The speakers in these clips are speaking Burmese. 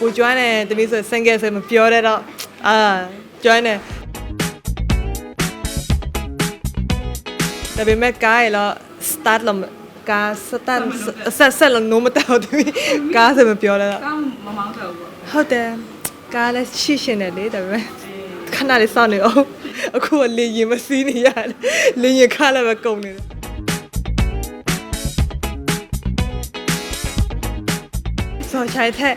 ကိုကျွမ်းတယ်တမီးဆို single ဆိုမပြောတဲ့တော့အာကျွမ်းတယ်ဒါပေမဲ့ကားရတော့ start လို့ကား start ဆက်ဆက်လို့ no မတောက်တမီးကားဆိုမပြောတဲ့တော့ကောင်းမမောင်းတော့ဘူးပေါ့ဟုတ်တယ်ကားလည်းရှိရှင်တယ်လေဒါပေမဲ့ခဏလေးစောင့်နေအောင်အခုကလေရင်မစီးနေရတယ်လေရင်ခါလည်းပဲကုန်နေတယ်ဆိုချိုင်တဲ့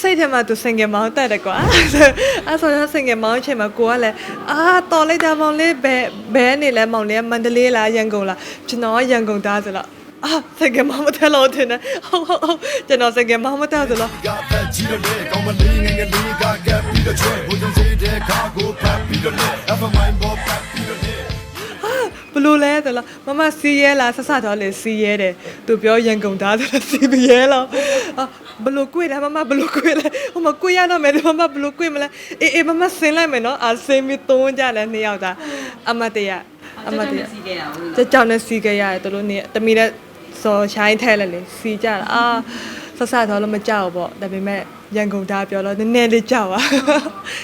စိတ်ထဲမှာသူစင်ငယ်မောင်းတက်တယ်ကွာအဲ့ဆိုတော့စင်ငယ်မောင်းချိန်မှာကိုကလည်းအာတော်လိုက်တာမောင်လေးဘယ်ဘဲနေလဲမောင်လေးကမန္တလေးလားရန်ကုန်လားကျွန်တော်ကရန်ကုန်သားဆိုတော့အာစင်ငယ်မောင်းမတက်လို့တင်တယ်ဟုတ်ဟုတ်ဟုတ်ကျွန်တော်စင်ငယ်မောင်းမတက်ဆိုတော့ got that cheetah leg on my lean and your lean got get beat the train with them say that cargo pap beat the leg ever mind bob pap beat the leg ဘလို့လဲဆိုတော့မမစီးရဲလားဆက်ဆက်တော့လေစီးရဲတယ်သူပြောရန်ကုန်သားဆိုတော့စီးမရဲလားအာ ဘလို့ကွေးတယ်မမဘလို့ကွေးလဲဟိုမကွေးရတော့မယ်မမဘလို့ကွေးမလဲအေးအေးမမဆင်းလိုက်မယ်နော်အာဆင်းပြီးသုံးကြတယ်နှစ်ယောက်သားအမတ်တရအမတ်တရစီးခဲ့ရအောင်ကြကြောင်နဲ့စီးကြရတယ်သူတို့နေတမီနဲ့စော်ရှိုင်းထဲလဲလေစီးကြတာအာဆက်ဆက်တော့လည်းမကြောက်ဘူးပေါ့ဒါပေမဲ့ရန်ကုန်သားပြောတော့နည်းနည်းလေးကြောက်ပါ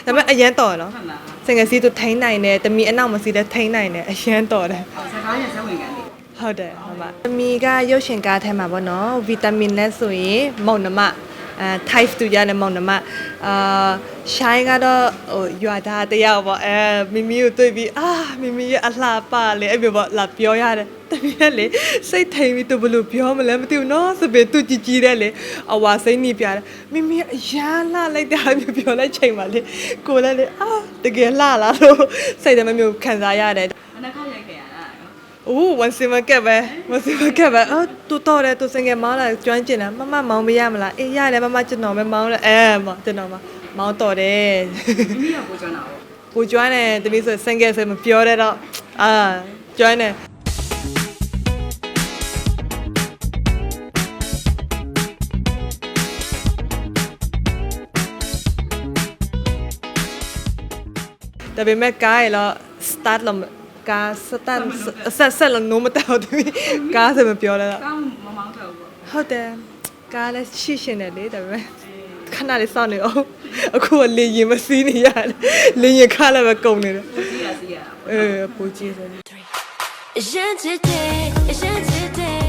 ဒါပေမဲ့အရန်တော်နော်ဟုတ်လားစင်ကစီသူထိန်းနိုင်တယ်တမီအနောက်မစီးတဲ့ထိန်းနိုင်တယ်အရန်တော်တယ်ဟောစကားရစဝင်ကန်လေး ဟုတ်တယ်ဟုတ်ပါတမီကရုပ်ရှင်ကားထဲမှာပေါ့နော်ဗီတာမင်လဲဆိုရင်မုံနမအဲ type 2ရတဲ့မုံနမအာရှိုင်းကတော့ဟိုရွာသားတယောက်ပေါ့အဲမိမိကိုတွေ့ပြီးအာမိမိရဲ့အလှပလေအဲ့လိုပေါ့လာပြောရတယ်တမီကလေစိတ်ထိန်ပြီးသူဘယ်လိုပြောမလဲမသိဘူးနော်စပယ်သူကြည်ကြည်တဲ့လေအဝါစိမ့်နေပြတယ်မိမိအရန်လှလိုက်တာမျိုးပြောလိုက်ချိန်ပါလေကိုလည်းလေအာတကယ်လှလားလို့စိတ်ထဲမှာမျိုးခံစားရတယ် မနက်ခါရိုက်ခဲ့ရတာ အိုးဝန်စင်မကက်ပဲဝန်စင်မကက်ပဲအော်တူတော့တယ်တူစင်ငယ်မောင်းလာကျွမ်းကျင်တာမမမောင်းမရမလားအေးရတယ်မမကျွန်တော်ပဲမောင်းလာအဲမကျွန်တော်မမောင်းတော့တယ်မိရကိုကျွမ်းတာပေါ့ကိုကျွမ်းတယ်တမီးဆိုစင်ငယ်ဆိုမပြောတဲ့တော့အာကျွမ်းတယ်ဒါပေမဲ့ကားရတော့ start လုပ် ကား start ဆက်ဆက်လို့ no မတောက်တမီးကားဆိုမပြောတဲ့တော့ကောင်းမမောင်းတော့ဘူးပေါ့ဟုတ်တယ်ကားလည်းရှိရှင်တယ်လေဒါပေမဲ့ခဏလေးစောင့်နေအောင်အခုကလေရင်မစီးနေရတယ်လေရင်ခါလည်းပဲကုန်နေတယ်ကိုစီးရစီးရတာအေးပူကြည့်စမ်း J'entendais, j'entendais.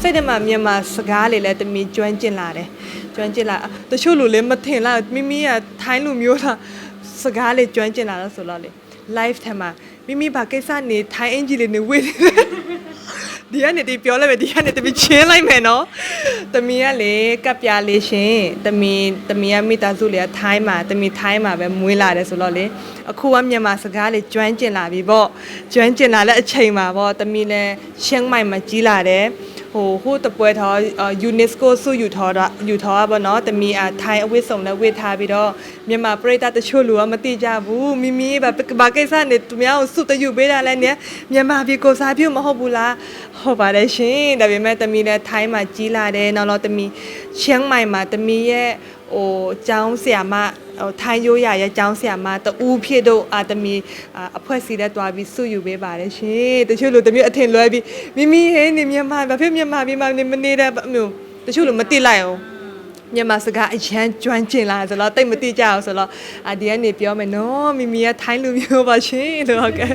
စိတ်ထဲမှာမြန်မာစကားလေးလည်းတမီကျွမ်းကျင်လာတယ်ကျွမ်းကျင်လာတချို့လူလည်းမထင်လားမိမိကထိုင်းလူမျိုးလားစကားလေးကျွမ်းကျင်လာတော့ဆိုတော့လေ live ထဲမှာ မိမိဘာကိစ္စနေထိုင်းအင်ဂျီလေးနေဝေးဒီကနေဒီပြောလိုက်မယ်ဒီကနေတမီချင်းလိုက်မယ်နော်တမီကလေကပ်ပြားလေးရှင်တမီတမီကမိသားစုလေးကထိုင်းမှာတမီထိုင်းမှာပဲမွေးလာတယ်ဆိုတော့လေအခုကမြန်မာစကားလေးကျွမ်းကျင်လာပြီပေါ့ကျွမ်းကျင်လာတဲ့အချိန်မှာပေါ့တမီလည်းရှင်းမိုင်မှာကြီးလာတယ် ဟိုဟိုတပွဲထောယူနက်စကိုဆုယူထောတာယူထောတာပေါ့နော်တမီအထိုင်အဝတ်စုံလည်းဝတ်ထားပြီးတော့မြန်မာပရိသတ်တချို့လူကမသိကြဘူးမိမိဘာဘာကိစ္စနဲ့သူများကိုဆုတယူပေးတာလဲနဲ့မြန်မာပြည်ကိုစားပြုမဟုတ်ဘူးလားဟုတ်ပါတယ်ရှင်ဒါပေမဲ့တမီလည်းထိုင်းမှာကြီးလာတယ်နောက်တော့တမီချင်းမိုင်မှာတမီရဲ့ဟိုကျောင်းဆရာမဟိုထိုင်းရိုးရရဲ့ကျောင်းဆရာမတူဖြစ်တို့အာတမီအာအဖွဲ့စီတဲ့တွားပြီးဆုယူပေးပါတယ်ရှင်တချို့လူတမျိုးအထင်လွဲပြီးမိမိဟဲနေမြန်မာဘာဖြစ်မြန်မာပြည်မှာနေမနေတဲ့မျိုးတချို့လူမသိလိုက်အောင်မြန်မာစကားအရန်ကျွမ်းကျင်လာဆိုတော့တိတ်မသိကြအောင်ဆိုတော့အာဒီကနေပြောမယ်နော်မိမိကထိုင်းလူမျိုးပါရှင်လို့ဟုတ်ကဲ့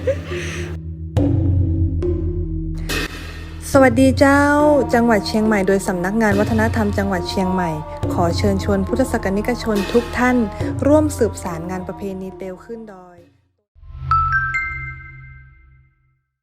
สวัสดีเจ้า จังหวัดเชียงใหม่โดยสำนักงานวัฒนธรรมจังหวัดเชียงใหม่ ขอเชิญชวนพุทธศกนิกชนทุกท่าน ร่วมสืบสารงานประเพณีเตลขึ้นดอย